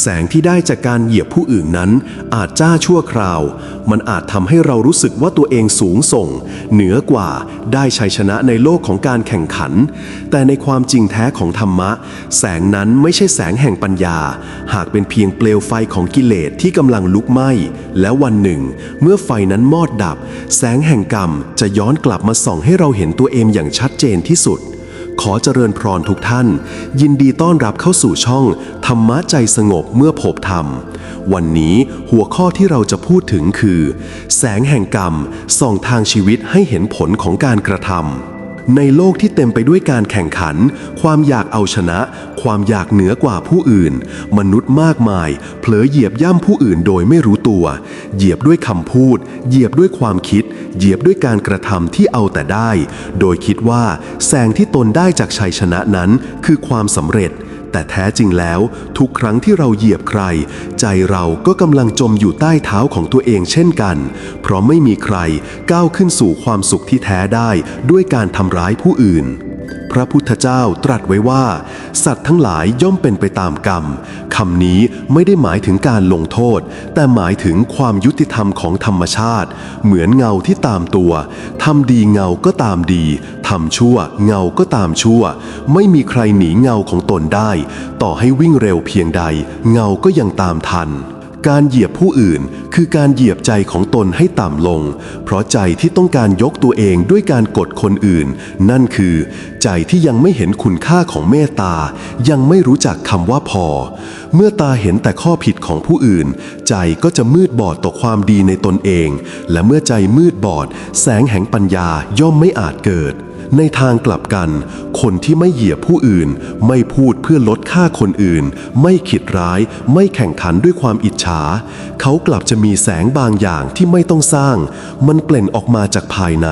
แสงที่ได้จากการเหยียบผู้อื่นนั้น อาจจ้าชั่วคราว มันอาจทำให้เรารู้สึกว่าตัวเองสูงส่ง เหนือกว่าได้ชัยชนะในโลกของการแข่งขัน แต่ในความจริงแท้ของธรรมะ แสงนั้นไม่ใช่แสงแห่งปัญญา หากเป็นเพียงเปลวไฟของกิเลสที่กำลังลุกไหม้ และวันหนึ่ง เมื่อไฟนั้นมอดดับ แสงแห่งกรรมจะย้อนกลับมาส่องให้เราเห็นตัวเองอย่างชัดเจนที่สุด ขอเจริญพรทุกท่าน ยินดีต้อนรับเข้าสู่ช่อง ธรรมะใจสงบเมื่อพบธรรม วันนี้หัวข้อที่เราจะพูดถึงคือ แสงแห่งกรรมส่องทางชีวิตให้เห็นผลของการกระทำ ในโลกที่เต็มไปด้วยการแข่งขัน ความอยากเอาชนะ ความอยากเหนือกว่าผู้อื่น มนุษย์มากมาย เผลอเหยียบย่ำผู้อื่นโดยไม่รู้ตัว เหยียบด้วยคำพูด เหยียบด้วยความคิด เหยียบด้วยการกระทำที่เอาแต่ได้ โดยคิดว่าแสงที่ตนได้จากชัยชนะนั้นคือความสำเร็จ แต่แท้จริงแล้ว ทุกครั้งที่เราเหยียบใคร ใจเราก็กำลังจมอยู่ใต้เท้าของตัวเองเช่นกัน เพราะไม่มีใครก้าวขึ้นสู่ความสุขที่แท้ได้ด้วยการทำร้ายผู้อื่น พระพุทธเจ้าตรัสไว้ว่า สัตว์ทั้งหลายย่อมเป็นไปตามกรรมคำนี้ไม่ได้หมายถึงการลงโทษ แต่หมายถึงความยุติธรรมของธรรมชาติ เหมือนเงาที่ตามตัวทำดีเงาก็ตามดีทำชั่วเงาก็ตามชั่ว ไม่มีใครหนีเงาของตนได้ ต่อให้วิ่งเร็วเพียงใด เงาก็ยังตามทัน การเหยียบผู้อื่นคือการเหยียบใจของตนให้ต่ำลง เพราะใจที่ต้องการยกตัวเองด้วยการกดคนอื่น นั่นคือ ใจที่ยังไม่เห็นคุณค่าของเมตตา ยังไม่รู้จักคำว่าพอ เมื่อตาเห็นแต่ข้อผิดของผู้อื่น ใจก็จะมืดบอดต่อความดีในตนเอง และเมื่อใจมืดบอด แสงแห่งปัญญาย่อมไม่อาจเกิด ในทางกลับกัน คนที่ไม่เหยียบผู้อื่น ไม่พูดเพื่อลดค่าคนอื่น ไม่คิดร้าย ไม่แข่งขันด้วยความอิจฉา เขากลับจะมีแสงบางอย่างที่ไม่ต้องสร้าง มันเปล่งออกมาจากภายใน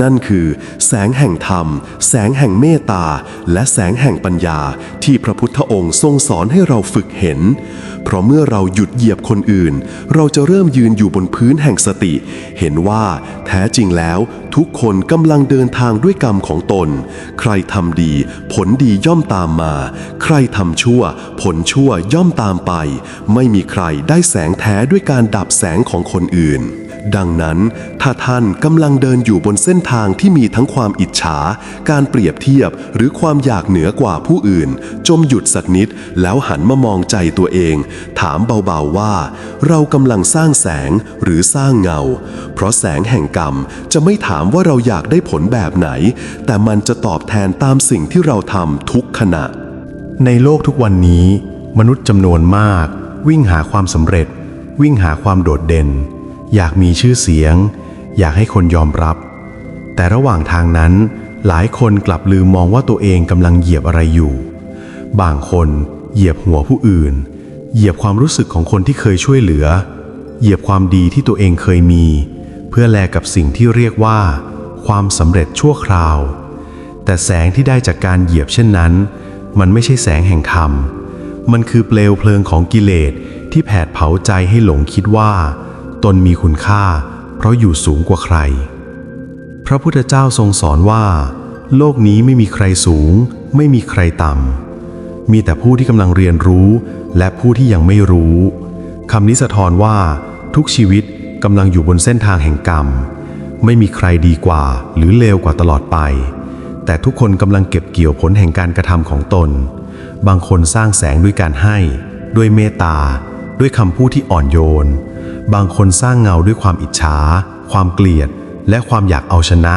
นั่นคือ แสงแห่งธรรม แสงแห่งเมตตา และแสงแห่งปัญญา ที่พระพุทธองค์ทรงสอนให้เราฝึกเห็น เพราะเมื่อเราหยุดเหยียบคนอื่น เราจะเริ่มยืนอยู่บนพื้นแห่งสติ เห็นว่าแท้จริงแล้ว ทุกคนกำลังเดินทางด้วยกรรมของตน ใครทำดี ผลดีย่อมตามมา ใครทำชั่ว ผลชั่วย่อมตามไป ไม่มีใครได้แสงแท้ด้วยการดับแสงของคนอื่น ดังนั้น ถ้าท่านกำลังเดินอยู่บนเส้นทางที่มีทั้งความอิจฉา การเปรียบเทียบ หรือความอยากเหนือกว่าผู้อื่น จมหยุดสักนิด แล้วหันมามองใจตัวเอง ถามเบาๆว่า เรากำลังสร้างแสงหรือสร้างเงา เพราะแสงแห่งกรรมจะไม่ถามว่าเราอยากได้ผลแบบไหน แต่มันจะตอบแทนตามสิ่งที่เราทำทุกขณะ ในโลกทุกวันนี้ มนุษย์จำนวนมาก วิ่งหาความสำเร็จ วิ่งหาความโดดเด่น อยากมีชื่อเสียง อยากให้คนยอมรับ แต่ระหว่างทางนั้น หลายคนกลับลืมมองว่าตัวเองกำลังเหยียบอะไรอยู่ บางคนเหยียบหัวผู้อื่น เหยียบความรู้สึกของคนที่เคยช่วยเหลือ เหยียบความดีที่ตัวเองเคยมี เพื่อแลกกับสิ่งที่เรียกว่า ความสำเร็จชั่วคราว แต่แสงที่ได้จากการเหยียบเช่นนั้น มันไม่ใช่แสงแห่งธรรม มันคือเปลวเพลิงของกิเลสที่แผดเผาใจให้หลงคิดว่า ตนมีคุณค่า เพราะอยู่สูงกว่าใคร พระพุทธเจ้าทรงสอนว่า โลกนี้ไม่มีใครสูง ไม่มีใครต่ำ มีแต่ผู้ที่กำลังเรียนรู้ และผู้ที่ยังไม่รู้คำนี้สะท้อนว่า ทุกชีวิตกำลังอยู่บนเส้นทางแห่งกรรม ไม่มีใครดีกว่า หรือเลวกว่าตลอดไป แต่ทุกคนกำลังเก็บเกี่ยวผลแห่งการกระทำของตน บางคนสร้างแสงด้วยการให้ ด้วยเมตตา ด้วยคำพูดที่อ่อนโยน บางคนสร้างเงาด้วยความอิจฉา ความเกลียด และความอยากเอาชนะ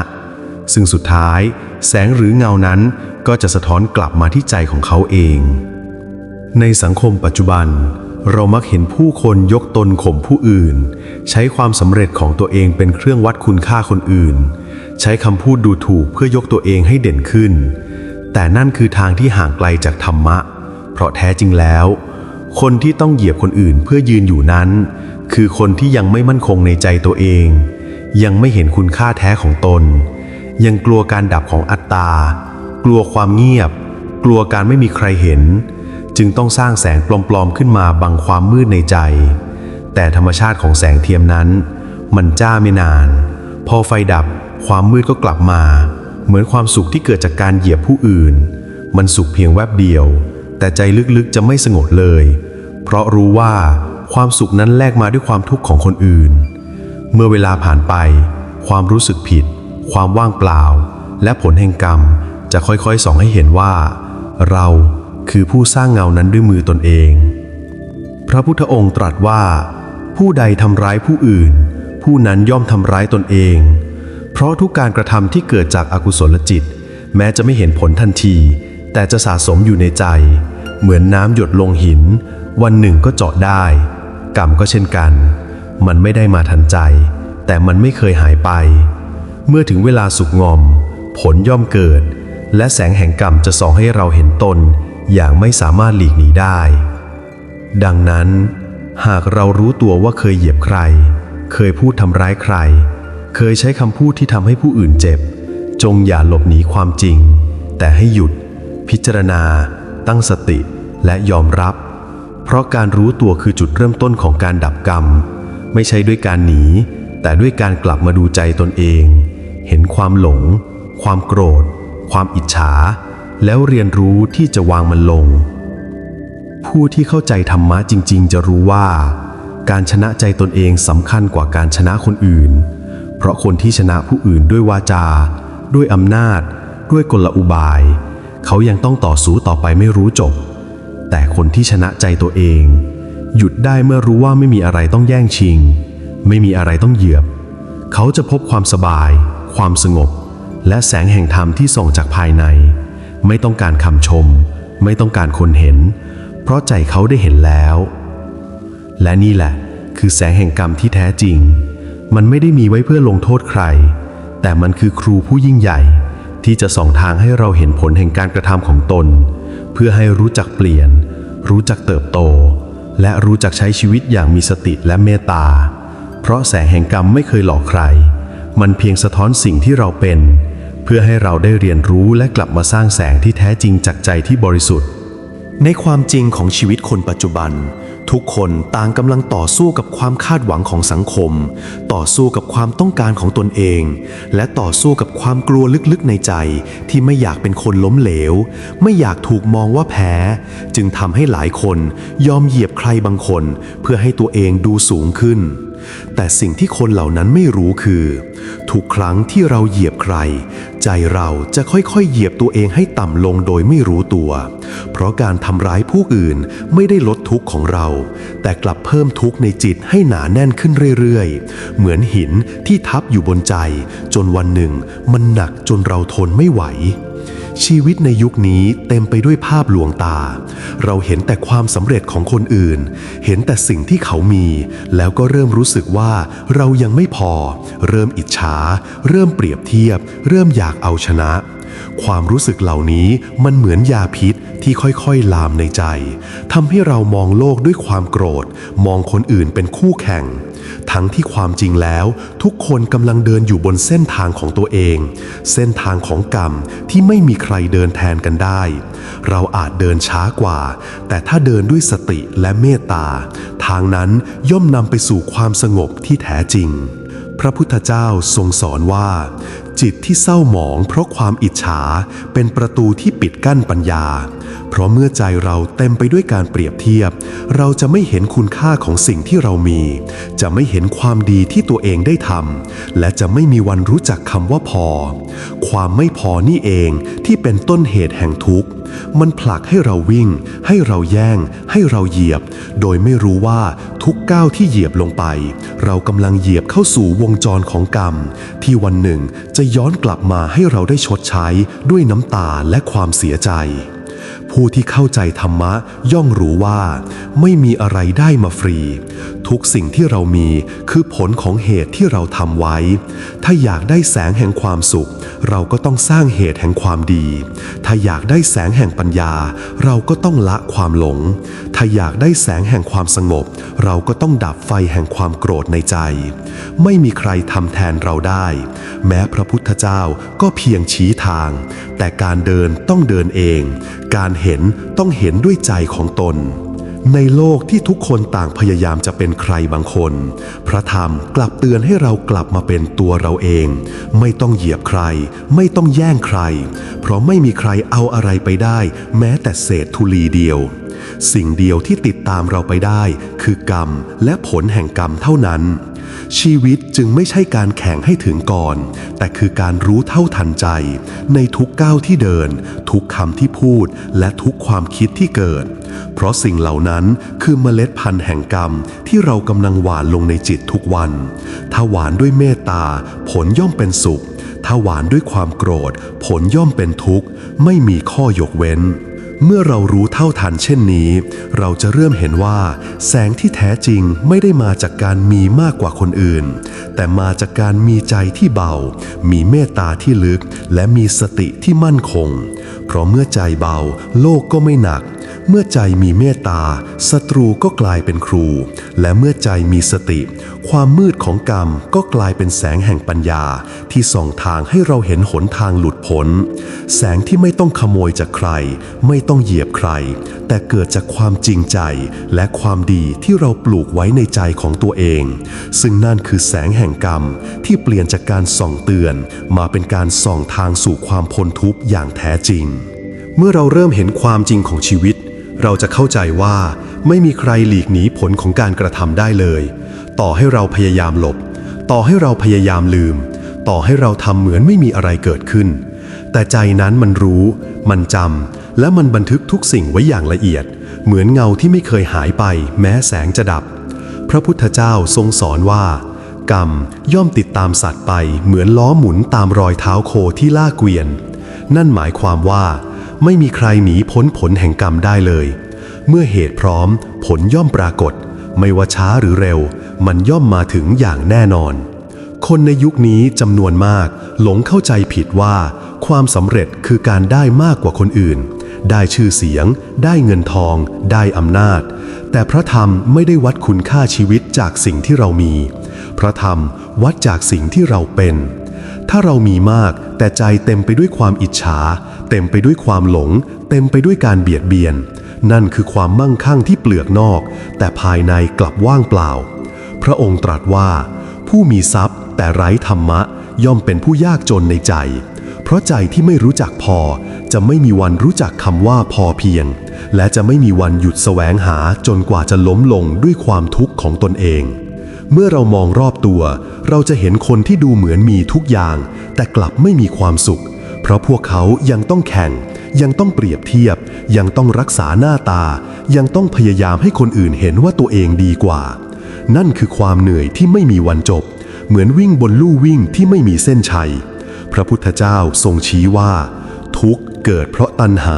ซึ่งสุดท้าย แสงหรือเงานั้นก็จะสะท้อนกลับมาที่ใจของเขาเอง ในสังคมปัจจุบัน เรามักเห็นผู้คนยกตนข่มผู้อื่น ใช้ความสำเร็จของตัวเองเป็นเครื่องวัดคุณค่าคนอื่น ใช้คำพูดดูถูกเพื่อยกตัวเองให้เด่นขึ้น แต่นั่นคือทางที่ห่างไกลจากธรรมะ เพราะแท้จริงแล้ว คนที่ต้องเหยียบคนอื่นเพื่อยืนอยู่นั้น คือคนที่ยังไม่มั่นคงในใจตัวเอง ยังไม่เห็นคุณค่าแท้ของตน ยังกลัวการดับของอัตตา กลัวความเงียบ กลัวการไม่มีใครเห็น จึงต้องสร้างแสงปลอมๆขึ้นมาบังความมืดในใจ แต่ธรรมชาติของแสงเทียมนั้น มันจ้าไม่นาน พอไฟดับความมืดก็กลับมา เหมือนความสุขที่เกิดจากการเหยียบผู้อื่น มันสุขเพียงแวบเดียว แต่ใจลึกๆจะไม่สงบเลย เพเพราะรู้ว่า ความสุขนั้นแลกมาด้วยความทุกข์ของคนอื่น เมื่อเวลาผ่านไป ความรู้สึกผิด ความว่างเปล่า และผลแห่งกรรมจะค่อยๆส่องให้เห็นว่า เราคือผู้สร้างเงานั้นด้วยมือตนเอง พระพุทธองค์ตรัสว่า ผู้ใดทำร้ายผู้อื่น ผู้นั้นย่อมทำร้ายตนเอง เพราะทุกการกระทำที่เกิดจากอากุศลจิต แม้จะไม่เห็นผลทันที แต่จะสะสมอยู่ในใจ เหมือนน้ำหยดลงหิน วันหนึ่งก็เจาะได้ กรรมก็เช่นกัน มันไม่ได้มาทันใจ แต่มันไม่เคยหายไป เมื่อถึงเวลาสุกงอม ผลย่อมเกิด และแสงแห่งกรรมจะส่องให้เราเห็นตน อย่างไม่สามารถหลีกหนีได้ ดังนั้น หากเรารู้ตัวว่าเคยเหยียบใคร เคยพูดทำร้ายใคร เคยใช้คำพูดที่ทำให้ผู้อื่นเจ็บ จงอย่าหลบหนีความจริง แต่ให้หยุด พิจารณา ตั้งสติและยอมรับ เพราะการรู้ตัวคือจุดเริ่มต้นของการดับกรรม ไม่ใช่ด้วยการหนี แต่ด้วยการกลับมาดูใจตนเอง เห็นความหลง ความโกรธ ความอิจฉา แล้วเรียนรู้ที่จะวางมันลง ผู้ที่เข้าใจธรรมะจริง ๆ จะรู้ว่า การชนะใจตนเองสำคัญกว่าการชนะคนอื่น เพราะคนที่ชนะผู้อื่นด้วยวาจา ด้วยอำนาจ ด้วยกลอุบาย เขายังต้องต่อสู้ต่อไปไม่รู้จบ แต่คนที่ชนะใจตัวเอง หยุดได้เมื่อรู้ว่าไม่มีอะไรต้องแย่งชิง ไม่มีอะไรต้องเหยียบ เขาจะพบความสบาย ความสงบ และแสงแห่งธรรมที่ส่องจากภายใน ไม่ต้องการคำชม ไม่ต้องการคนเห็น เพราะใจเขาได้เห็นแล้ว และนี่แหละ คือแสงแห่งกรรมที่แท้จริง มันไม่ได้มีไว้เพื่อลงโทษใคร แต่มันคือครูผู้ยิ่งใหญ่ที่จะส่องทางให้เราเห็นผลแห่งการกระทำของตน พื่อให้รู้จักเปลี่ยน รู้จักเติบโต และรู้จักใช้ชีวิตอย่างมีสติและเมตตา เพราะแสงแห่งกรรมไม่เคยหลอกใคร มันเพียงสะท้อนสิ่งที่เราเป็น เพื่อให้เราได้เรียนรู้และกลับมาสร้างแสงที่แท้จริงจากใจที่บริสุทธิ์ ในความจริงของชีวิตคนปัจจุบัน ทุกคนต่างกำลังต่อสู้กับความคาดหวังของสังคม ต่อสู้กับความต้องการของตนเอง และต่อสู้กับความกลัวลึกๆในใจ ที่ไม่อยากเป็นคนล้มเหลว ไม่อยากถูกมองว่าแพ้ จึงทำให้หลายคนยอมเหยียบใครบางคน เพื่อให้ตัวเองดูสูงขึ้น แต่สิ่งที่คนเหล่านั้นไม่รู้คือ ทุกครั้งที่เราเหยียบใคร ใจเราจะค่อยๆ เหยียบตัวเองให้ต่ำลงโดยไม่รู้ตัว เพราะการทำร้ายผู้อื่นไม่ได้ลดทุกข์ของเรา แต่กลับเพิ่มทุกข์ในจิตให้หนาแน่นขึ้นเรื่อยๆ เหมือนหินที่ทับอยู่บนใจ จนวันหนึ่งมันหนักจนเราทนไม่ไหว ชีวิตในยุคนี้เต็มไปด้วยภาพลวงตา เราเห็นแต่ความสำเร็จของคนอื่น เห็นแต่สิ่งที่เขามี แล้วก็เริ่มรู้สึกว่าเรายังไม่พอ เริ่มอิจฉา เริ่มเปรียบเทียบ เริ่มอยากเอาชนะ ความรู้สึกเหล่านี้มันเหมือนยาพิษที่ค่อยๆ ลามในใจทำให้เรามองโลกด้วยความโกรธ มองคนอื่นเป็นคู่แข่ง ทั้งที่ความจริงแล้ว ทุกคนกำลังเดินอยู่บนเส้นทางของตัวเอง เส้นทางของกรรมที่ไม่มีใครเดินแทนกันได้ เราอาจเดินช้ากว่า แต่ถ้าเดินด้วยสติและเมตตา ทางนั้นย่อมนำไปสู่ความสงบที่แท้จริงพระพุทธเจ้าทรงสอนว่า จิตที่เศร้าหมองเพราะความอิจฉาเป็นประตูที่ปิดกั้นปัญญา เพราะเมื่อใจเราเต็มไปด้วยการเปรียบเทียบ เราจะไม่เห็นคุณค่าของสิ่งที่เรามี จะไม่เห็นความดีที่ตัวเองได้ทำและจะไม่มีวันรู้จักคำว่าพอ ความไม่พอนี่เองที่เป็นต้นเหตุแห่งทุกข์ มันผลักให้เราวิ่ง ให้เราแย่ง ให้เราเหยียบ โดยไม่รู้ว่าทุกก้าวที่เหยียบลงไป เรากำลังเหยียบเข้าสู่วงจรของกรรม ที่วันหนึ่งจะย้อนกลับมาให้เราได้ชดใช้ด้วยน้ำตาและความเสียใจ ผู้ที่เข้าใจธรรมะย่อมรู้ว่า ไม่มีอะไรได้มาฟรี ทุกสิ่งที่เรามีคือผลของเหตุที่เราทำไว้ ถ้าอยากได้แสงแห่งความสุข เราก็ต้องสร้างเหตุแห่งความดี ถ้าอยากได้แสงแห่งปัญญา เราก็ต้องละความหลง ถ้าอยากได้แสงแห่งความสงบ เราก็ต้องดับไฟแห่งความโกรธในใจ ไม่มีใครทำแทนเราได้ แม้พระพุทธเจ้าก็เพียงชี้ทาง แต่การเดินต้องเดินเอง การเห็นต้องเห็นด้วยใจของตน ในโลกที่ทุกคนต่างพยายามจะเป็นใครบางคน พระธรรมกลับเตือนให้เรากลับมาเป็นตัวเราเอง ไม่ต้องเหยียบใคร ไม่ต้องแย่งใคร เพราะไม่มีใครเอาอะไรไปได้ แม้แต่เศษธุลีเดียว สิ่งเดียวที่ติดตามเราไปได้ คือกรรมและผลแห่งกรรมเท่านั้น ชีวิตจึงไม่ใช่การแข่งให้ถึงก่อน แต่คือการรู้เท่าทันใจ ในทุกก้าวที่เดิน ทุกคำที่พูดและทุกความคิดที่เกิด เพราะสิ่งเหล่านั้นคือเมล็ดพันธุ์แห่งกรรมที่เรากำลังหวานลงในจิตทุกวัน ถ้าหวานด้วยเมตตา ผลย่อมเป็นสุข ถ้าหวานด้วยความโกรธ ผลย่อมเป็นทุกข์ ไม่มีข้อยกเว้น เมื่อเรารู้เท่าทันเช่นนี้ เราจะเริ่มเห็นว่า แสงที่แท้จริงไม่ได้มาจากการมีมากกว่าคนอื่น แต่มาจากการมีใจที่เบา มีเมตตาที่ลึก และมีสติที่มั่นคง เพราะเมื่อใจเบา โลกก็ไม่หนัก เมื่อใจมีเมตตาศัตรูก็กลายเป็นครู และเมื่อใจมีสติ ความมืดของกรรมก็กลายเป็นแสงแห่งปัญญา ที่ส่องทางให้เราเห็นหนทางหลุดพ้น แสงที่ไม่ต้องขโมยจากใคร ไม่ต้องเหยียบใคร แต่เกิดจากความจริงใจ และความดีที่เราปลูกไว้ในใจของตัวเอง ซึ่งนั่นคือแสงแห่งกรรมที่เปลี่ยนจากการส่องเตือน มาเป็นการส่องทางสู่ความพ้นทุกข์อย่างแท้จริง เมื่อเราเริ่มเห็นความจริงของชีวิต เราจะเข้าใจว่าไม่มีใครหลีกหนีผลของการกระทำได้เลย ต่อให้เราพยายามหลบ ต่อให้เราพยายามลืม ต่อให้เราทำเหมือนไม่มีอะไรเกิดขึ้น แต่ใจนั้นมันรู้ มันจำและมันบันทึกทุกสิ่งไว้อย่างละเอียด เหมือนเงาที่ไม่เคยหายไป แม้แสงจะดับ พระพุทธเจ้าทรงสอนว่า กรรมย่อมติดตามสัตว์ไป เหมือนล้อหมุนตามรอยเท้าโคที่ล่าเกวียน นั่นหมายความว่า ไม่มีใครหนีพ้นผลแห่งกรรมได้เลย เมื่อเหตุพร้อม ผลย่อมปรากฏ ไม่ว่าช้าหรือเร็ว มันย่อมมาถึงอย่างแน่นอน คนในยุคนี้จำนวนมาก หลงเข้าใจผิดว่า ความสำเร็จคือการได้มากกว่าคนอื่น ได้ชื่อเสียง ได้เงินทอง ได้อำนาจ แต่พระธรรมไม่ได้วัดคุณค่าชีวิตจากสิ่งที่เรามี พระธรรมวัดจากสิ่งที่เราเป็นถ้าเรามีมากแต่ใจเต็มไปด้วยความอิจฉา เต็มไปด้วยความหลง เต็มไปด้วยการเบียดเบียน นั่นคือความมั่งคั่งที่เปลือกนอก แต่ภายในกลับว่างเปล่า พระองค์ตรัสว่า ผู้มีทรัพย์ แต่ไร้ธรรมะ ย่อมเป็นผู้ยากจนในใจ เพราะใจที่ไม่รู้จักพอ จะไม่มีวันรู้จักคำว่าพอเพียง และจะไม่มีวันหยุดแสวงหาจนกว่าจะล้มลงด้วยความทุกข์ของตนเองเมื่อเรามองรอบตัว เราจะเห็นคนที่ดูเหมือนมีทุกอย่าง แต่กลับไม่มีความสุข เพราะพวกเขายังต้องแข่ง ยังต้องเปรียบเทียบ ยังต้องรักษาหน้าตา ยังต้องพยายามให้คนอื่นเห็นว่าตัวเองดีกว่า นั่นคือความเหนื่อยที่ไม่มีวันจบ เหมือนวิ่งบนลู่วิ่งที่ไม่มีเส้นชัย พระพุทธเจ้าทรงชี้ว่า ทุกข์เกิดเพราะตัณหา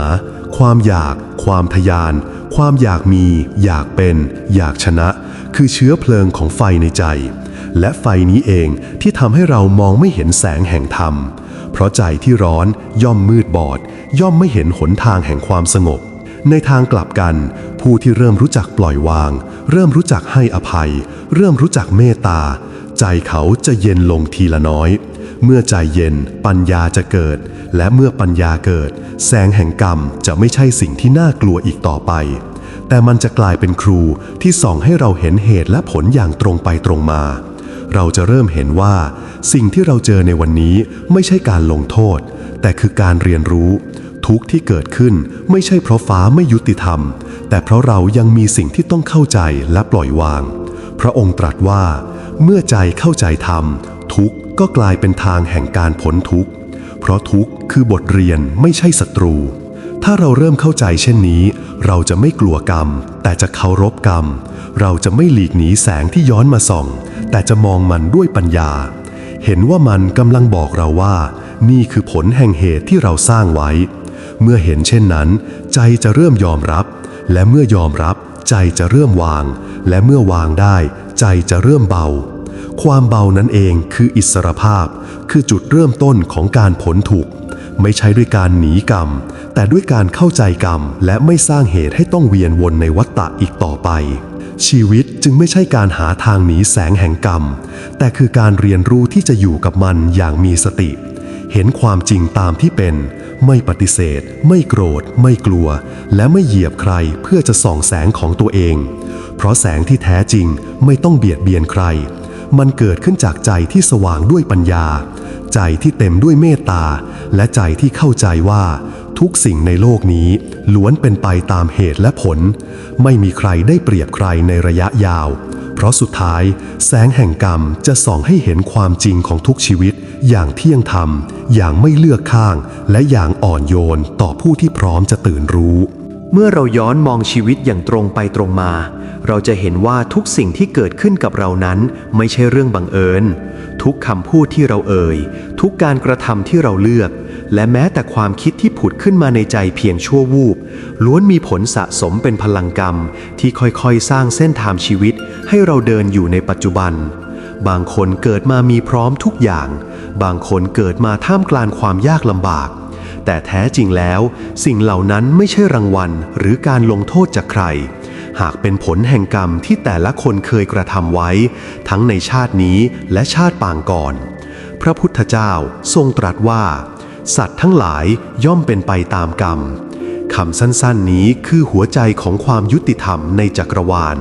ความอยาก ความทยาน ความอยากมี อยากเป็น อยากชนะ คือเชื้อเพลิงของไฟในใจ และไฟนี้เองที่ทำให้เรามองไม่เห็นแสงแห่งธรรม เพราะใจที่ร้อนย่อมมืดบอด ย่อมไม่เห็นหนทางแห่งความสงบ ในทางกลับกัน ผู้ที่เริ่มรู้จักปล่อยวาง เริ่มรู้จักให้อภัย เริ่มรู้จักเมตตา ใจเขาจะเย็นลงทีละน้อย เมื่อใจเย็นปัญญาจะเกิด และเมื่อปัญญาเกิด แสงแห่งกรรมจะไม่ใช่สิ่งที่น่ากลัวอีกต่อไป แต่มันจะกลายเป็นครูที่ส่องให้เราเห็นเหตุและผลอย่างตรงไปตรงมา เราจะเริ่มเห็นว่า สิ่งที่เราเจอในวันนี้ไม่ใช่การลงโทษ แต่คือการเรียนรู้ ทุกที่เกิดขึ้นไม่ใช่เพราะฟ้าไม่ยุติธรรม แต่เพราะเรายังมีสิ่งที่ต้องเข้าใจและปล่อยวาง พระองค์ตรัสว่า เมื่อใจเข้าใจธรรม ทุกก็กลายเป็นทางแห่งการพ้นทุกข์เพราะทุกข์คือบทเรียนไม่ใช่ศัตรู ถ้าเราเริ่มเข้าใจเช่นนี้ เราจะไม่กลัวกรรม แต่จะเคารพกรรม เราจะไม่หลีกหนีแสงที่ย้อนมาส่อง แต่จะมองมันด้วยปัญญา เห็นว่ามันกำลังบอกเราว่า นี่คือผลแห่งเหตุที่เราสร้างไว้ เมื่อเห็นเช่นนั้น ใจจะเริ่มยอมรับ และเมื่อยอมรับ ใจจะเริ่มวาง และเมื่อวางได้ ใจจะเริ่มเบา ความเบานั้นเองคืออิสรภาพ คือจุดเริ่มต้นของการพ้นทุกไม่ใช่ด้วยการหนีกรรม แต่ด้วยการเข้าใจกรรม และไม่สร้างเหตุให้ต้องเวียนวนในวัฏฏะอีกต่อไป ชีวิตจึงไม่ใช่การหาทางหนีแสงแห่งกรรม แต่คือการเรียนรู้ที่จะอยู่กับมันอย่างมีสติ เห็นความจริงตามที่เป็น ไม่ปฏิเสธ ไม่โกรธ ไม่กลัว และไม่เหยียบใครเพื่อจะส่องแสงของตัวเอง เพราะแสงที่แท้จริงไม่ต้องเบียดเบียนใคร มันเกิดขึ้นจากใจที่สว่างด้วยปัญญา ใจที่เต็มด้วยเมตตา และใจที่เข้าใจว่า ทุกสิ่งในโลกนี้ล้วนเป็นไปตามเหตุและผล ไม่มีใครได้เปรียบใครในระยะยาว เพราะสุดท้ายแสงแห่งกรรมจะส่องให้เห็นความจริงของทุกชีวิต อย่างเที่ยงธรรม อย่างไม่เลือกข้าง และอย่างอ่อนโยนต่อผู้ที่พร้อมจะตื่นรู้ เมื่อเราย้อนมองชีวิตอย่างตรงไปตรงมา เราจะเห็นว่าทุกสิ่งที่เกิดขึ้นกับเรานั้นไม่ใช่เรื่องบังเอิญ ทุกคำพูดที่เราเอ่ย ทุกการกระทำที่เราเลือก และแม้แต่ความคิดที่ผุดขึ้นมาในใจเพียงชั่ววูบ ล้วนมีผลสะสมเป็นพลังกรรม ที่ค่อยๆ สร้างเส้นทางชีวิต ให้เราเดินอยู่ในปัจจุบัน บางคนเกิดมามีพร้อมทุกอย่าง บางคนเกิดมาท่ามกลางความยากลำบาก แต่แท้จริงแล้ว สิ่งเหล่านั้นไม่ใช่รางวัลหรือการลงโทษจากใคร หากเป็นผลแห่งกรรมที่แต่ละคนเคยกระทำไว้ ทั้งในชาตินี้และชาติปางก่อน พระพุทธเจ้าทรงตรัสว่า สัตว์ทั้งหลายย่อมเป็นไปตามกรรมคำสั้นๆนี้คือหัวใจของความยุติธรรมในจักรวาล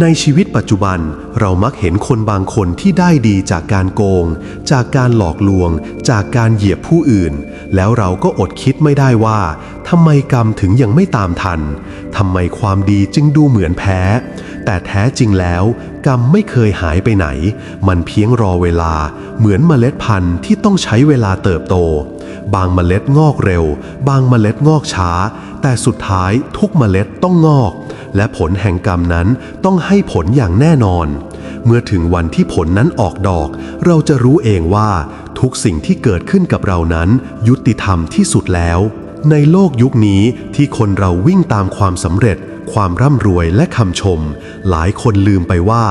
ในชีวิตปัจจุบันเรามักเห็นคนบางคนที่ได้ดีจากการโกง จากการหลอกลวง จากการเหยียบผู้อื่น แล้วเราก็อดคิดไม่ได้ว่าทำไมกรรมถึงยังไม่ตามทันทำไมความดีจึงดูเหมือนแพ้ แต่แท้จริงแล้วกรรมไม่เคยหายไปไหน มันเพียงรอเวลา เหมือนเมล็ดพันธุ์ที่ต้องใช้เวลาเติบโต บางเมล็ดงอกเร็ว บางเมล็ดงอกช้า แต่สุดท้ายทุกเมล็ดต้องงอก และผลแห่งกรรมนั้นต้องให้ผลอย่างแน่นอน เมื่อถึงวันที่ผลนั้นออกดอก เราจะรู้เองว่า ทุกสิ่งที่เกิดขึ้นกับเรานั้น ยุติธรรมที่สุดแล้ว ในโลกยุคนี้ที่คนเราวิ่งตามความสำเร็จ ความร่ำรวยและคำชม หลายคนลืมไปว่า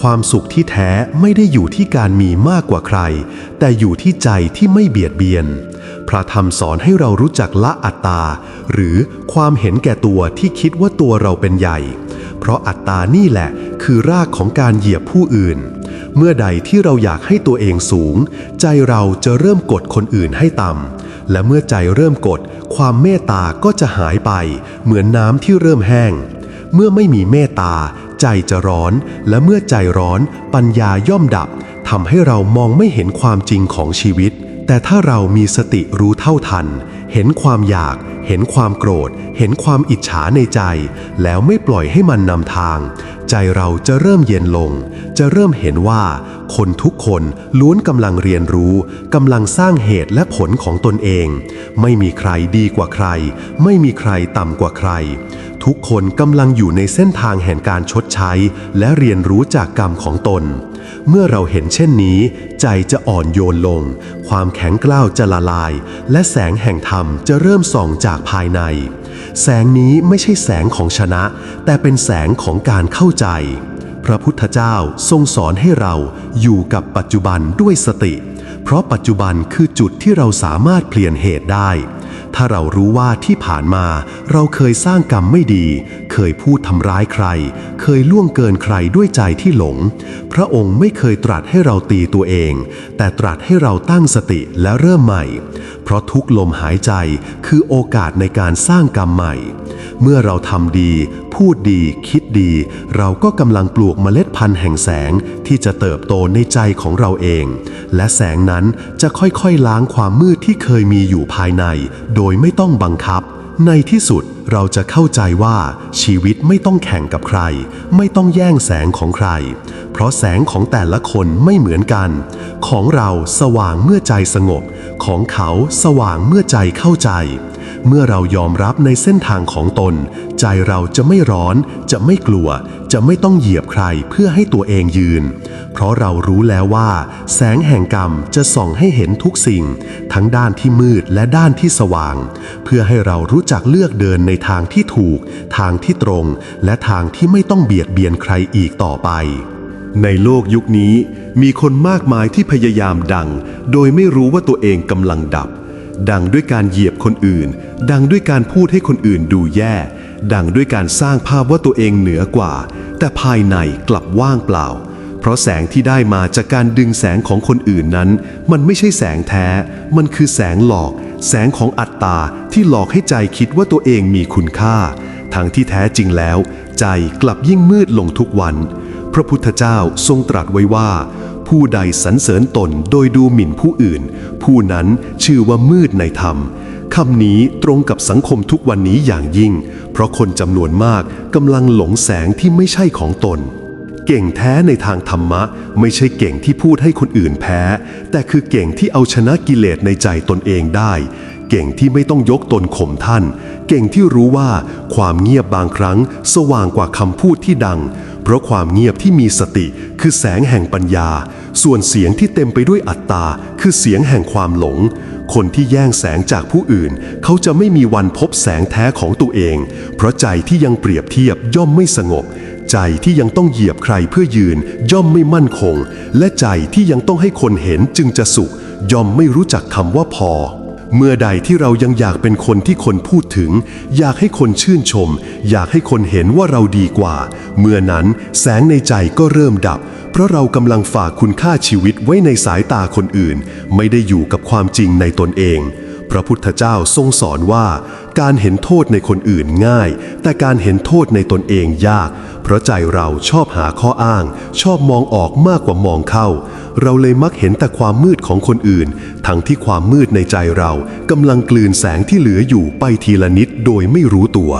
ความสุขที่แท้ไม่ได้อยู่ที่การมีมากกว่าใคร แต่อยู่ที่ใจที่ไม่เบียดเบียน พระธรรมสอนให้เรารู้จักละอัตตา หรือความเห็นแก่ตัวที่คิดว่าตัวเราเป็นใหญ่ เพราะอัตตานี่แหละคือรากของการเหยียบผู้อื่น เมื่อใดที่เราอยากให้ตัวเองสูง ใจเราจะเริ่มกดคนอื่นให้ต่ำและเมื่อใจเริ่มกด ความเมตตาก็จะหายไป เหมือนน้ำที่เริ่มแห้ง เมื่อไม่มีเมตตา ใจจะร้อน และเมื่อใจร้อน ปัญญาย่อมดับทำให้เรามองไม่เห็นความจริงของชีวิต แต่ถ้าเรามีสติรู้เท่าทัน เห็นความอยาก เห็นความโกรธ เห็นความอิจฉาในใจ แล้วไม่ปล่อยให้มันนำทาง ใจเราจะเริ่มเย็นลง จะเริ่มเห็นว่า คนทุกคนล้วนกำลังเรียนรู้กำลังสร้างเหตุและผลของตนเอง ไม่มีใครดีกว่าใคร ไม่มีใครต่ำกว่าใคร ทุกคนกำลังอยู่ในเส้นทางแห่งการชดใช้ และเรียนรู้จากกรรมของตน เมื่อเราเห็นเช่นนี้ ใจจะอ่อนโยนลง ความแข็งกล้าวจะละลาย และแสงแห่งธรรมจะเริ่มส่องจากภายใน แสงนี้ไม่ใช่แสงของชนะ แต่เป็นแสงของการเข้าใจ พระพุทธเจ้าทรงสอนให้เราอยู่กับปัจจุบันด้วยสติ เพราะปัจจุบันคือจุดที่เราสามารถเปลี่ยนเหตุได้ ถ้าเรารู้ว่าที่ผ่านมาเราเคยสร้างกรรมไม่ดี เคยพูดทำร้ายใคร เคยล่วงเกินใครด้วยใจที่หลง พระองค์ไม่เคยตรัสให้เราตีตัวเอง แต่ตรัสให้เราตั้งสติและเริ่มใหม่ เพราะทุกลมหายใจคือโอกาสในการสร้างกรรมใหม่ เมื่อเราทำดี พูดดี คิดดี เราก็กำลังปลูกเมล็ดพันธุ์แห่งแสงที่จะเติบโตในใจของเราเอง และแสงนั้นจะค่อยๆล้างความมืดที่เคยมีอยู่ภายใน โดยไม่ต้องบังคับ ในที่สุดเราจะเข้าใจว่าชีวิตไม่ต้องแข่งกับใคร ไม่ต้องแย่งแสงของใคร เพราะแสงของแต่ละคนไม่เหมือนกัน ของเราสว่างเมื่อใจสงบ ของเขาสว่างเมื่อใจเข้าใจ เมื่อเรายอมรับในเส้นทางของตน ใจเราจะไม่ร้อน จะไม่กลัว จะไม่ต้องเหยียบใครเพื่อให้ตัวเองยืน เพราะเรารู้แล้วว่า แสงแห่งกรรมจะส่องให้เห็นทุกสิ่ง ทั้งด้านที่มืดและด้านที่สว่าง เพื่อให้เรารู้จักเลือกเดินในทางที่ถูก ทางที่ตรง และทางที่ไม่ต้องเบียดเบียนใครอีกต่อไป ในโลกยุคนี้มีคนมากมายที่พยายามดัง โดยไม่รู้ว่าตัวเองกำลังดับ ดังด้วยการเหยียบคนอื่น ดังด้วยการพูดให้คนอื่นดูแย่ ดังด้วยการสร้างภาพว่าตัวเองเหนือกว่า แต่ภายในกลับว่างเปล่า เพราะแสงที่ได้มาจากการดึงแสงของคนอื่นนั้น มันไม่ใช่แสงแท้ มันคือแสงหลอก แสงของอัตตาที่หลอกให้ใจคิดว่าตัวเองมีคุณค่า ทั้งที่แท้จริงแล้ว ใจกลับยิ่งมืดลงทุกวัน ระพุทธเจ้าทรงตรัสไว้ว่า ผู้ใดสรรเสริญตนโดยดูหมิ่นผู้อื่น ผู้นั้นชื่อว่ามืดในธรรมคำนี้ตรงกับสังคมทุกวันนี้อย่างยิ่ง เพราะคนจำนวนมากกำลังหลงแสงที่ไม่ใช่ของตน เก่งแท้ในทางธรรมะ ไม่ใช่เก่งที่พูดให้คนอื่นแพ้ แต่คือเก่งที่เอาชนะกิเลสในใจตนเองได้ เก่งที่ไม่ต้องยกตนข่มท่าน เก่งที่รู้ว่าความเงียบบางครั้ง สว่างกว่าคำพูดที่ดัง เพราะความเงียบที่มีสติคือแสงแห่งปัญญา ส่วนเสียงที่เต็มไปด้วยอัตตา คือเสียงแห่งความหลง คนที่แย่งแสงจากผู้อื่น เขาจะไม่มีวันพบแสงแท้ของตัวเอง เพราะใจที่ยังเปรียบเทียบย่อมไม่สงบ ใจที่ยังต้องเหยียบใครเพื่อยืน ย่อมไม่มั่นคง และใจที่ยังต้องให้คนเห็นจึงจะสุข ย่อมไม่รู้จักคำว่าพอ เมื่อใดที่เรายังอยากเป็นคนที่คนพูดถึง อยากให้คนชื่นชม อยากให้คนเห็นว่าเราดีกว่า เมื่อนั้นแสงในใจก็เริ่มดับ เพราะเรากำลังฝากคุณค่าชีวิตไว้ในสายตาคนอื่น ไม่ได้อยู่กับความจริงในตนเอง พระพุทธเจ้าทรงสอนว่า การเห็นโทษในคนอื่นง่าย แต่การเห็นโทษในตนเองยาก เพราะใจเราชอบหาข้ออ้าง ชอบมองออกมากกว่ามองเข้า เราเลยมักเห็นแต่ความมืดของคนอื่น ทั้งที่ความมืดในใจเรากำลังกลืนแสงที่เหลืออยู่ไปทีละนิดโดยไม่รู้ตัว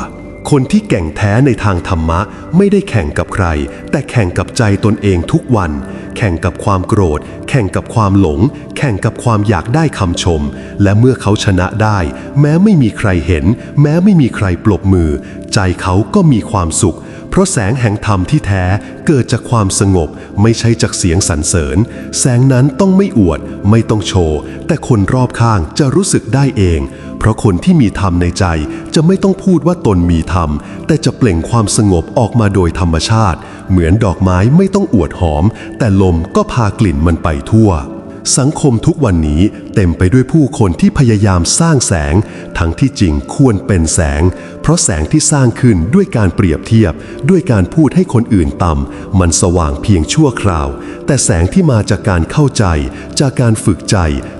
คนที่แก่งแท้ในทางธรรมะไม่ได้แข่งกับใคร แต่แข่งกับใจตนเองทุกวัน แข่งกับความโกรธ แข่งกับความหลง แข่งกับความอยากได้คำชม และเมื่อเขาชนะได้ แม้ไม่มีใครเห็น แม้ไม่มีใครปรบมือ ใจเขาก็มีความสุข เพราะแสงแห่งธรรมที่แท้เกิดจากความสงบไม่ใช่จากเสียงสรรเสริญ แสงนั้นต้องไม่อวด ไม่ต้องโชว์ แต่คนรอบข้างจะรู้สึกได้เอง เพราะคนที่มีธรรมในใจจะไม่ต้องพูดว่าตนมีธรรม แต่จะเปล่งความสงบออกมาโดยธรรมชาติ เหมือนดอกไม้ไม่ต้องอวดหอม แต่ลมก็พากลิ่นมันไปทั่วสังคมทุกวันนี้เต็มไปด้วยผู้คนที่พยายามสร้างแสง ทั้งที่จริงควรเป็นแสง ราะแสงที่สร้างขึ้นด้วยการเปรียบเทียบ ด้วยการพูดให้คนอื่นต่ำมันสว่างเพียงชั่วคราว แต่แสงที่มาจากการเข้าใจ จากการฝึกใจ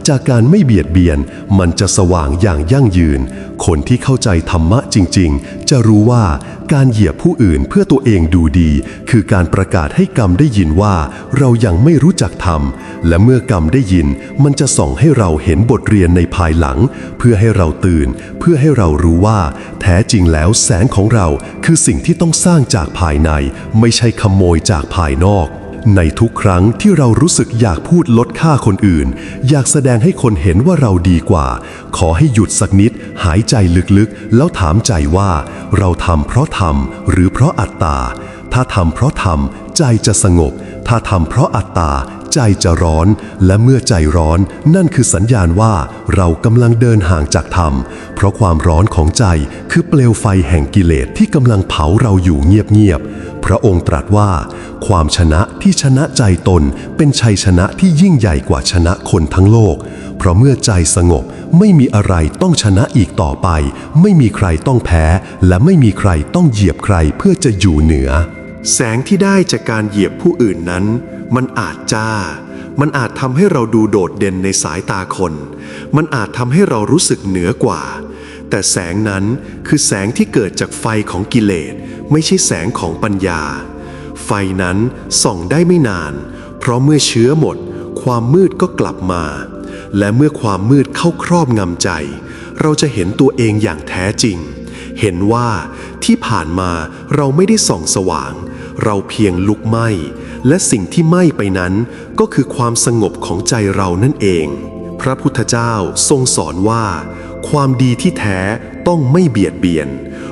จากการไม่เบียดเบียน มันจะสว่างอย่างยั่งยืน คนที่เข้าใจธรรมะจริง ๆ จะรู้ว่าการเหยียบผู้อื่นเพื่อตัวเองดูดี คือการประกาศให้กรรมได้ยินว่า เรายังไม่รู้จักธรรมและเมื่อกรรมได้ยิน มันจะส่องให้เราเห็นบทเรียนในภายหลัง เพื่อให้เราตื่น เพื่อให้เรารู้ว่า แท้จริงริงแล้วแสงของเราคือสิ่งที่ต้องสร้างจากภายใน ไม่ใช่ขโมยจากภายนอก ในทุกครั้งที่เรารู้สึกอยากพูดลดค่าคนอื่น อยากแสดงให้คนเห็นว่าเราดีกว่า ขอให้หยุดสักนิด หายใจลึกๆ แล้วถามใจว่า เราทำเพราะทำหรือเพราะอัตตา ถ้าทำเพราะทำใจจะสงบ ถ้าทำเพราะอัตตาใจจะร้อน และเมื่อใจร้อนนั่นคือสัญญาณว่าเรากำลังเดินห่างจากธรรม เพราะความร้อนของใจคือเปลวไฟแห่งกิเลสที่กำลังเผาเราอยู่เงียบๆพระองค์ตรัสว่า ความชนะที่ชนะใจตน เป็นชัยชนะที่ยิ่งใหญ่กว่าชนะคนทั้งโลก เพราะเมื่อใจสงบไม่มีอะไรต้องชนะอีกต่อไป ไม่มีใครต้องแพ้ และไม่มีใครต้องเหยียบใครเพื่อจะอยู่เหนือ แสงที่ได้จากการเหยียบผู้อื่นนั้น มันอาจจ้า มันอาจทำให้เราดูโดดเด่นในสายตาคน มันอาจทำให้เรารู้สึกเหนือกว่า แต่แสงนั้นคือแสงที่เกิดจากไฟของกิเลส ไม่ใช่แสงของปัญญา ไฟนั้นส่องได้ไม่นาน เพราะเมื่อเชื้อหมด ความมืดก็กลับมา และเมื่อความมืดเข้าครอบงำใจ เราจะเห็นตัวเองอย่างแท้จริง เห็นว่าที่ผ่านมาเราไม่ได้ส่องสว่าง เราเพียงลุกไหม้ และสิ่งที่ไหม้ไปนั้นก็คือความสงบของใจเรานั่นเอง พระพุทธเจ้าทรงสอนว่า ความดีที่แท้ต้องไม่เบียดเบียน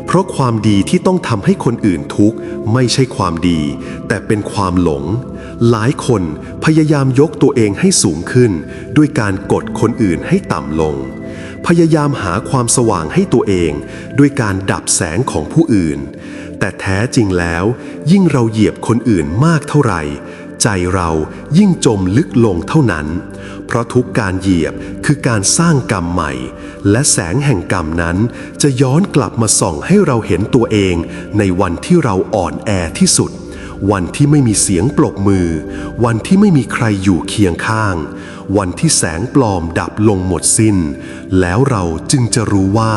เพราะความดีที่ต้องทำให้คนอื่นทุกข์ไม่ใช่ความดี แต่เป็นความหลง หลายคนพยายามยกตัวเองให้สูงขึ้น ด้วยการกดคนอื่นให้ต่ำลงพยายามหาความสว่างให้ตัวเอง ด้วยการดับแสงของผู้อื่น แต่แท้จริงแล้ว ยิ่งเราเหยียบคนอื่นมากเท่าไหร่ ใจเรายิ่งจมลึกลงเท่านั้น เพราะทุกการเหยียบคือการสร้างกรรมใหม่ และแสงแห่งกรรมนั้น จะย้อนกลับมาส่องให้เราเห็นตัวเอง ในวันที่เราอ่อนแอที่สุด วันที่ไม่มีเสียงปรบมือ วันที่ไม่มีใครอยู่เคียงข้าง วันที่แสงปลอมดับลงหมดสิน้น แล้วเราจึงจะรู้ว่า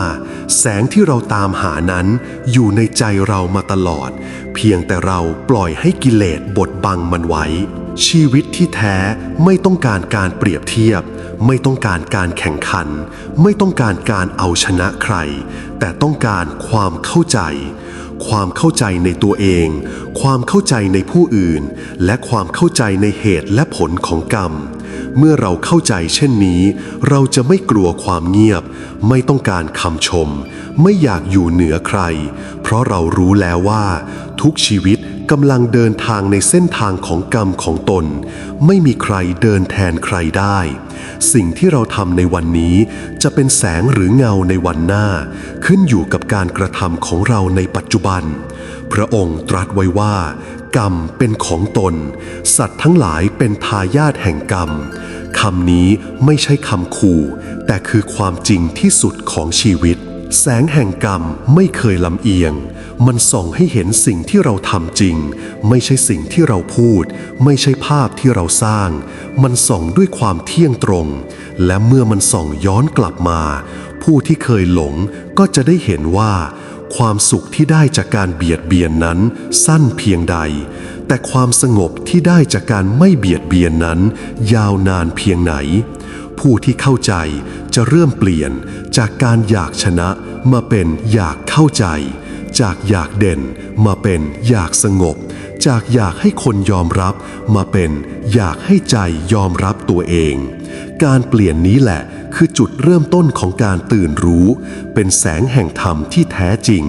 แสงที่เราตามหานั้น อยู่ในใจเรามาตลอด เพียงแต่เราปล่อยให้กิเลสบดบังมันไว้ ชีวิตที่แท้ไม่ต้องการการเปรียบเทียบ ไม่ต้องการการแข่งขัน ไม่ต้องการการเอาชนะใคร แต่ต้องการความเข้าใจความเข้าใจในตัวเอง ความเข้าใจในผู้อื่น และความเข้าใจในเหตุและผลของกรรม เมื่อเราเข้าใจเช่นนี้ เราจะไม่กลัวความเงียบ ไม่ต้องการคำชม ไม่อยากอยู่เหนือใคร เพราะเรารู้แล้วว่า ทุกชีวิตกำลังเดินทางในเส้นทางของกรรมของตน ไม่มีใครเดินแทนใครได้ สิ่งที่เราทำในวันนี้จะเป็นแสงหรือเงาในวันหน้า ขึ้นอยู่กับการกระทำของเราในปัจจุบัน พระองค์ตรัสไว้ว่า กรรมเป็นของตน สัตว์ทั้งหลายเป็นทายาทแห่งกรรมคำนี้ไม่ใช่คำขู่แต่คือความจริงที่สุดของชีวิต แสงแห่งกรรมไม่เคยลำเอียง มันส่องให้เห็นสิ่งที่เราทำจริง ไม่ใช่สิ่งที่เราพูด ไม่ใช่ภาพที่เราสร้าง มันส่องด้วยความเที่ยงตรง และเมื่อมันส่องย้อนกลับมา ผู้ที่เคยหลงก็จะได้เห็นว่า ความสุขที่ได้จากการเบียดเบียนนั้นสั้นเพียงใด แต่ความสงบที่ได้จากการไม่เบียดเบียนนั้น ยาวนานเพียงไหน ผู้ที่เข้าใจจะเริ่มเปลี่ยนจากการอยากชนะมาเป็นอยากเข้าใจ จากอยากเด่นมาเป็นอยากสงบ จากอยากให้คนยอมรับมาเป็นอยากให้ใจยอมรับตัวเอง การเปลี่ยนนี้แหละคือจุดเริ่มต้นของการตื่นรู้ เป็นแสงแห่งธรรมที่แท้จริง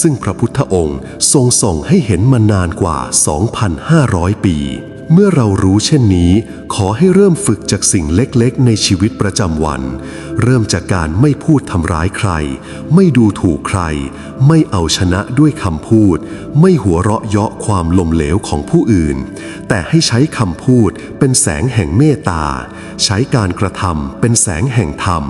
ซึ่งพระพุทธองค์ทรงส่งให้เห็นมานานกว่า 2,500 ปี เมื่อเรารู้เช่นนี้ ขอให้เริ่มฝึกจากสิ่งเล็กๆ ในชีวิตประจำวัน เริ่มจากการไม่พูดทำร้ายใคร ไม่ดูถูกใคร ไม่เอาชนะด้วยคำพูด ไม่หัวเราะเยาะความลมเหลวของผู้อื่นแต่ให้ใช้คำพูดเป็นแสงแห่งเมตตา ใช้การกระทำเป็นแสงแห่งธรรม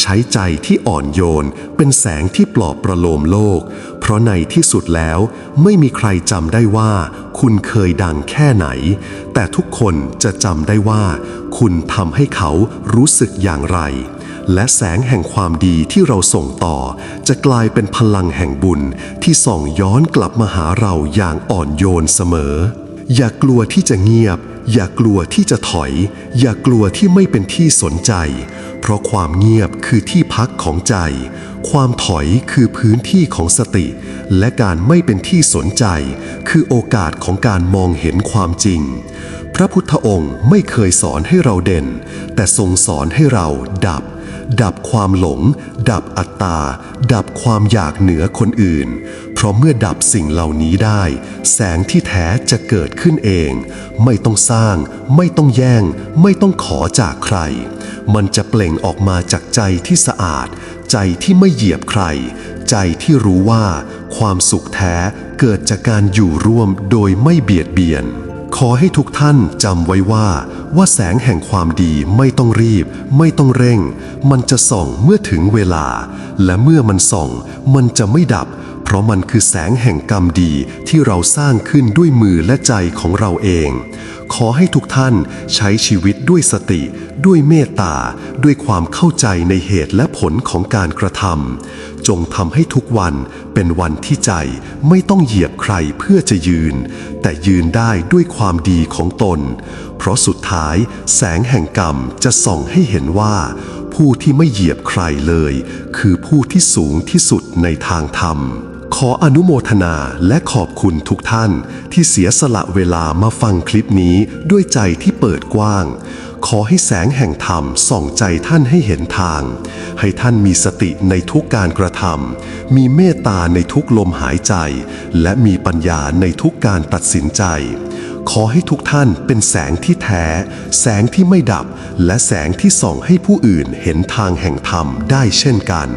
ใช้ใจที่อ่อนโยน เป็นแสงที่ปลอบประโลมโลก เพราะในที่สุดแล้วไม่มีใครจำได้ว่า คุณเคยดังแค่ไหน แต่ทุกคนจะจำได้ว่า คุณทำให้เขารู้สึกอย่างไร และแสงแห่งความดีที่เราส่งต่อ จะกลายเป็นพลังแห่งบุญที่ส่องย้อนกลับมาหาเราอย่างอ่อนโยนเสมอ อย่ากลัวที่จะเงียบ อย่ากลัวที่จะถอย อย่ากลัวที่ไม่เป็นที่สนใจ เพราะความเงียบคือที่พักของใจ ความถอยคือพื้นที่ของสติ และการไม่เป็นที่สนใจ คือโอกาสของการมองเห็นความจริง พระพุทธองค์ไม่เคยสอนให้เราเด่น แต่ทรงสอนให้เราดับ ดับความหลง ดับอัตตา ดับความอยากเหนือคนอื่น ราะเมื่อดับสิ่งเหล่านี้ได้ แสงที่แท้จะเกิดขึ้นเอง ไม่ต้องสร้าง ไม่ต้องแย่ง ไม่ต้องขอจากใคร มันจะเปล่งออกมาจากใจที่สะอาด ใจที่ไม่เหยียบใคร ใจที่รู้ว่า ความสุขแท้เกิดจากการอยู่ร่วมโดยไม่เบียดเบียนขอให้ทุกท่านจำไว้ว่า ว่าแสงแห่งความดีไม่ต้องรีบ ไม่ต้องเร่ง มันจะส่องเมื่อถึงเวลา และเมื่อมันส่อง มันจะไม่ดับ เพราะมันคือแสงแห่งกรรมดีที่เราสร้างขึ้นด้วยมือและใจของเราเอง ขอให้ทุกท่านใช้ชีวิตด้วยสติ ด้วยเมตตา ด้วยความเข้าใจในเหตุและผลของการกระทำจงทำให้ทุกวันเป็นวันที่ใจไม่ต้องเหยียบใครเพื่อจะยืน แต่ยืนได้ด้วยความดีของตน เพราะสุดท้ายแสงแห่งกรรมจะส่องให้เห็นว่าผู้ที่ไม่เหยียบใครเลย คือผู้ที่สูงที่สุดในทางธรรม ขออนุโมทนาและขอบคุณทุกท่านที่เสียสละเวลามาฟังคลิปนี้ด้วยใจที่เปิดกว้าง ขอให้แสงแห่งธรรมส่องใจท่านให้เห็นทาง ให้ท่านมีสติในทุกการกระทำมีเมตตาในทุกลมหายใจ และมีปัญญาในทุกการตัดสินใจ ขอให้ทุกท่านเป็นแสงที่แท้ แสงที่ไม่ดับ และแสงที่ส่องให้ผู้อื่นเห็นทางแห่งธรรมได้เช่นกัน